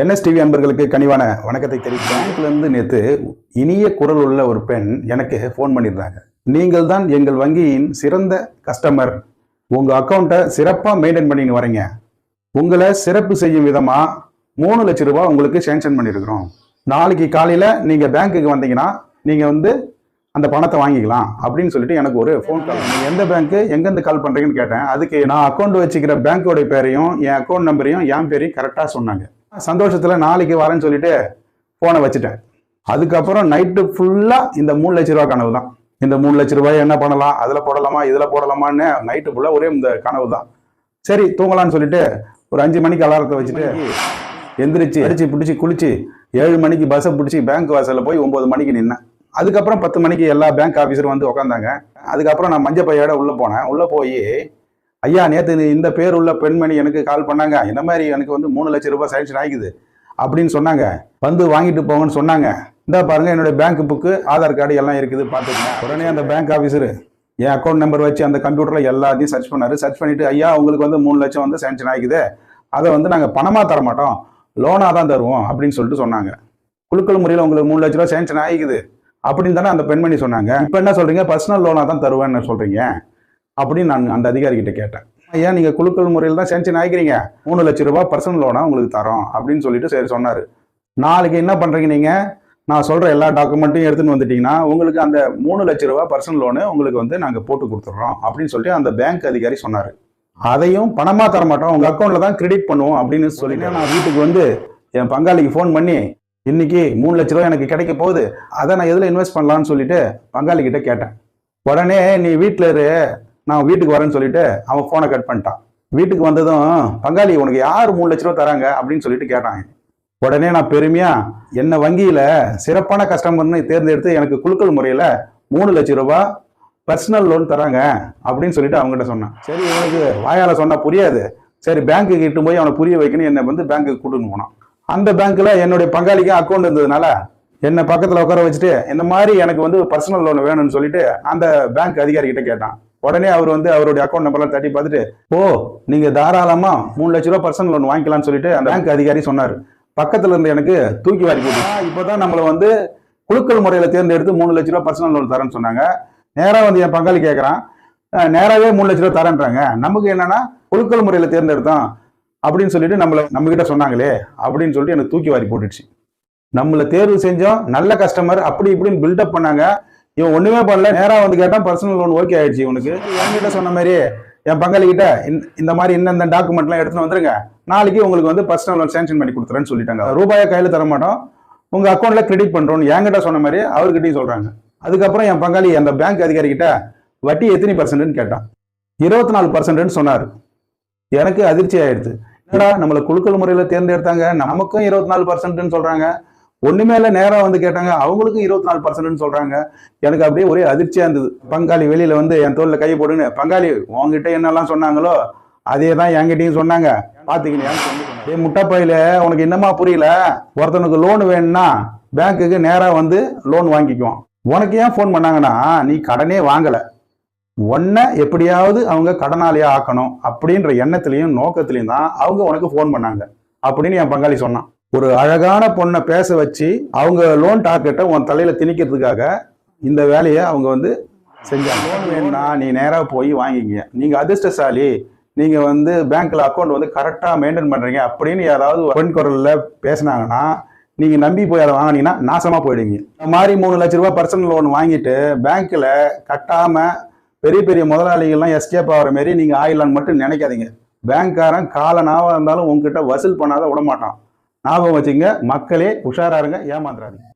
என்எஸ்டிவி அன்பர்களுக்கு கனிவான வணக்கத்தை தெரிவித்து பேங்க்லேருந்து நேற்று இனிய குரல் உள்ள ஒரு பெண் எனக்கு ஃபோன் பண்ணியிருந்தாங்க. நீங்கள் தான் எங்கள் வங்கியின் சிறந்த கஸ்டமர் உங்கள் அக்கௌண்ட்டை சிறப்பாக மெயின்டைன் பண்ணின்னு வரீங்க. உங்களை சிறப்பு செய்யும் விதமாக மூணு லட்ச ரூபா உங்களுக்கு சேங்ஷன் பண்ணியிருக்கிறோம் நாளைக்கு காலையில் நீங்கள் பேங்க்குக்கு வந்தீங்கன்னா நீங்கள் வந்து அந்த பணத்தை வாங்கிக்கலாம் அப்படின்னு சொல்லிட்டு எனக்கு ஒரு ஃபோன் கால் நீங்கள் எந்த பேங்க்கு எங்கேருந்து கால் பண்ணுறீங்கன்னு கேட்டேன். அதுக்கு நான் அக்கௌண்ட் வச்சுக்கிற பேங்க்கோட பேரையும் என் அக்கௌண்ட் நம்பரையும் என் பேரையும் கரெக்டாக சொன்னாங்க. சந்தோஷத்தில் நாளைக்கு வரேன்னு சொல்லிட்டு ஃபோனை வச்சுட்டேன். அதுக்கப்புறம் நைட்டு ஃபுல்லாக இந்த மூணு லட்ச ரூபா கனவு தான். இந்த மூணு லட்ச ரூபாய் என்ன பண்ணலாம்? அதில் போடலாமா? இதில் போடலாமான்னு நைட்டு ஃபுல்லாக ஒரே இந்த கனவு தான். சரி தூங்கலாம்னு சொல்லிட்டு ஒரு அஞ்சு மணிக்கு அலாரத்தை வச்சுட்டு எந்திரிச்சு அடிச்சு பிடிச்சி குளிச்சு ஏழு மணிக்கு பஸ்ஸை பிடிச்சி பேங்க் வாசலில் போய் ஒம்பது மணிக்கு நின்னேன். அதுக்கப்புறம் பத்து மணிக்கு எல்லா பேங்க் ஆஃபீஸரும் வந்து உட்காந்தாங்க அதுக்கப்புறம் நான் மஞ்சள் பையோட உள்ளே போனேன். உள்ளே போய் ஐயா நேற்று இந்த பேர் உள்ள பெண்மணி எனக்கு கால் பண்ணாங்க. இந்த மாதிரி எனக்கு வந்து மூணு லட்சம் ரூபாய் சேங்ஷன் ஆகிக்குது அப்படின்னு சொன்னாங்க. வந்து வாங்கிட்டு போங்கன்னு சொன்னாங்க. இந்த பாருங்க என்னுடைய பேங்க் புக்கு ஆதார் கார்டு எல்லாம் இருக்குது பார்த்துக்கங்க. உடனே அந்த பேங்க் ஆஃபீஸரு என் அக்கௌண்ட் நம்பர் வச்சு அந்த கம்ப்யூட்டரில் எல்லாத்தையும் சர்ச் பண்ணார். சர்ச் பண்ணிவிட்டு ஐயா உங்களுக்கு வந்து மூணு லட்சம் வந்து சேங்ஷன் ஆகிக்குது. அதை வந்து நாங்கள் பணமாக தர மாட்டோம். லோனாக தான் தருவோம் அப்படின்னு சொல்லிட்டு சொன்னாங்க. குழுக்கள் முறையில் உங்களுக்கு மூணு லட்ச ரூபா சேங்ஷன் ஆகிக்குது அப்படின்னு தானே அந்த பெண்மணி சொன்னாங்க. இப்போ என்ன சொல்கிறீங்க பர்சனல் லோனாக தான் தருவேன்னு சொல்கிறீங்க அப்படின்னு நான் அந்த அதிகாரிகிட்ட கேட்டேன். ஐயா நீங்கள் குழுக்கள் முறையில் தான் சேங்ஷன் ஆகிக்கிறீங்க மூணு லட்ச ரூபாய் பர்சனல் லோனாக உங்களுக்கு தரோம் அப்படின்னு சொல்லிட்டு சரி சொன்னார். நாளைக்கு என்ன பண்ணுறீங்க நீங்கள் நான் சொல்கிற எல்லா டாக்குமெண்ட்டையும் எடுத்துன்னு வந்துட்டீங்கன்னா உங்களுக்கு அந்த மூணு லட்ச ரூபா பர்சனல் லோனு உங்களுக்கு வந்து நாங்கள் போட்டு கொடுத்துட்றோம் அப்படின்னு சொல்லிட்டு அந்த பேங்க் அதிகாரி சொன்னார். அதையும் பணமாக தர மாட்டோம். உங்கள் அக்கௌண்ட்டில் தான் கிரெடிட் பண்ணுவோம் அப்படின்னு சொல்லிட்டு நான் வீட்டுக்கு வந்து என் பங்காளிக்கு ஃபோன் பண்ணி இன்னைக்கு மூணு லட்ச ரூபா எனக்கு கிடைக்க போகுது. அதை நான் எதில் இன்வெஸ்ட் பண்ணலான்னு சொல்லிட்டு பங்காளி கிட்ட கேட்டேன். உடனே நீ வீட்டில் இரு. நான் வீட்டுக்கு வரேன்னு சொல்லிட்டு அவன் ஃபோனை கட் பண்ணிட்டான். வீட்டுக்கு வந்ததும் பங்காளி உனக்கு யார் மூணு லட்ச ரூபா தராங்க? அப்படின்னு சொல்லிட்டு கேட்டாங்க. உடனே நான் பெருமையா என்ன வங்கியில சிறப்பான கஸ்டமர்னு தேர்ந்தெடுத்து எனக்கு குலுக்கல் முறையில மூணு லட்ச ரூபாய் பர்சனல் லோன் தராங்க அப்படின்னு சொல்லிட்டு அவங்ககிட்ட சொன்னான். சரி உனக்கு வாயால சொன்னா புரியாது. சரி பேங்க்கு இட்டு போய் அவனை புரிய வைக்கணும். என்னை வந்து பேங்க்குக்கு கூட்டுன்னு போனான். அந்த பேங்க்ல என்னுடைய பங்காளிக்கு அக்கௌண்ட் இருந்ததுனால என்னை பக்கத்தில் உட்கார வச்சுட்டு இந்த மாதிரி எனக்கு வந்து பர்சனல் லோன் வேணும்னு சொல்லிட்டு அந்த பேங்க் அதிகாரிகிட்ட கேட்டான். உடனே அவர் வந்து அவருடைய அக்கௌண்ட் நம்பர்லாம் தட்டி பார்த்துட்டு ஓ நீங்க தாராளமா மூணு லட்ச ரூபா பர்சனல் லோன் வாங்கிக்கலாம்னு சொல்லிட்டு அந்த பேங்க் அதிகாரி சொன்னார். பக்கத்துல இருந்து எனக்கு தூக்கி வாரி போட்டு. இப்போதான் நம்மளை வந்து குழுக்கள் முறையில தேர்ந்தெடுத்து மூணு லட்ச ரூபா பர்சனல் லோன் தரேன்னு சொன்னாங்க. நேரா வந்து என் பங்காளி கேட்கறான் நேராகவே நேராவே மூணு லட்ச ரூபா தரேன்றாங்க. நமக்கு என்னன்னா குழுக்கள் முறையில தேர்ந்தெடுத்தோம் அப்படின்னு சொல்லிட்டு நம்மள நம்ம கிட்ட சொன்னாங்களே அப்படின்னு சொல்லிட்டு எனக்கு தூக்கி வாரி போட்டுடுச்சு. நம்மளை தேர்வு செஞ்சோம். நல்ல கஸ்டமர் அப்படி இப்படின்னு பில்டப் பண்ணாங்க. இவன் ஒண்ணுமே பண்ணல நேரா வந்து கேட்டால் பர்சனல் லோன் ஓகே ஆயிடுச்சு இவனுக்கு. என்கிட்ட சொன்ன மாதிரி என் பங்காளிகிட்ட இந்த- இந்த மாதிரி இந்த டாக்குமெண்ட்லாம் எடுத்துன்னு வந்துருங்க. நாளைக்கு உங்களுக்கு வந்து பர்சனல் லோன் சேங்ஷன் பண்ணி கொடுத்துறேன்னு சொல்லிட்டாங்க. ரூபாயை கையில தர மாட்டோம். உங்க அக்கௌண்ட்ல கிரெடிட் பண்றோம்னு என்கிட்ட சொன்ன மாதிரி அவர்கிட்டயும் சொல்றாங்க. அதுக்கப்புறம் என் பங்காளி அந்த பேங்க் அதிகாரி கிட்ட வட்டி எத்தனை பர்சன்ட்னு கேட்டான். இருபத்தி நாலு பர்சன்ட்னு சொன்னார். எனக்கு அதிர்ச்சி ஆயிடுது. என்னடா நம்மளை குழுக்கள் முறையில தேர்ந்தெடுத்தாங்க? நமக்கும் இருபத்தி நாலு பர்சன்ட்னு சொல்றாங்க. ஒண்ணுமே இல்லை நேராக வந்து கேட்டாங்க அவங்களுக்கும் இருபத்தி நாலு பர்சன்ட்னு சொல்றாங்க. எனக்கு அப்படியே ஒரே அதிர்ச்சியா இருந்தது. பங்காளி வெளியில வந்து என் தோல்ல கை போடுன்னு பங்காளி உங்ககிட்ட என்னெல்லாம் சொன்னாங்களோ அதே தான் என்கிட்டயும் சொன்னாங்க. பாத்துக்கினியான்னு சொல்லி சொன்னாங்க. டேய் முட்டைப்பையில உனக்கு என்னமா புரியல? ஒருத்தனுக்கு லோன் வேணும்னா பேங்க்குக்கு நேராக வந்து லோன் வாங்கிக்குவான். உனக்கு ஏன் ஃபோன் பண்ணாங்கன்னா நீ கடனே வாங்கல. உன்னை எப்படியாவது அவங்க கடனாளியா ஆக்கணும். அப்படின்ற எண்ணத்துலையும் நோக்கத்திலையும் தான் அவங்க உனக்கு ஃபோன் பண்ணாங்க. அப்படின்னு என் பங்காளி சொன்னான். ஒரு அழகான பொண்ணை பேச வச்சு அவங்க லோன் டார்கெட்டை உன் தலையில் திணிக்கிறதுக்காக இந்த வேலையை அவங்க வந்து செஞ்சாங்க. லோன் வேணும்னா நீ நேராக போய் வாங்கிங்க நீங்கள் அதிர்ஷ்டசாலி. நீங்கள் வந்து பேங்க்கில் அக்கௌண்ட் வந்து கரெக்டாக மெயின்டைன் பண்ணுறீங்க அப்படின்னு யாராவது பெண் குரலில் பேசுனாங்கன்னா நீங்கள் நம்பி போய் அதை வாங்கினீங்கன்னா நாசமாக போயிடுங்க இந்த மாதிரி மூணு லட்ச ரூபா பர்சனல் லோன் வாங்கிட்டு பேங்க்கில் கட்டாமல் பெரிய பெரிய முதலாளிகள்லாம் எஸ்கேப் ஆகிற மாரி நீங்கள் ஆயிடலான்னு மட்டும் நினைக்காதீங்க. பேங்க்காரன் காலனாவாக இருந்தாலும் உங்ககிட்ட வசூல் பண்ணாத விட மாட்டான் ஞாபகம் வச்சுங்க மக்களே உஷாராருங்க ஏமாந்துறாதீங்க.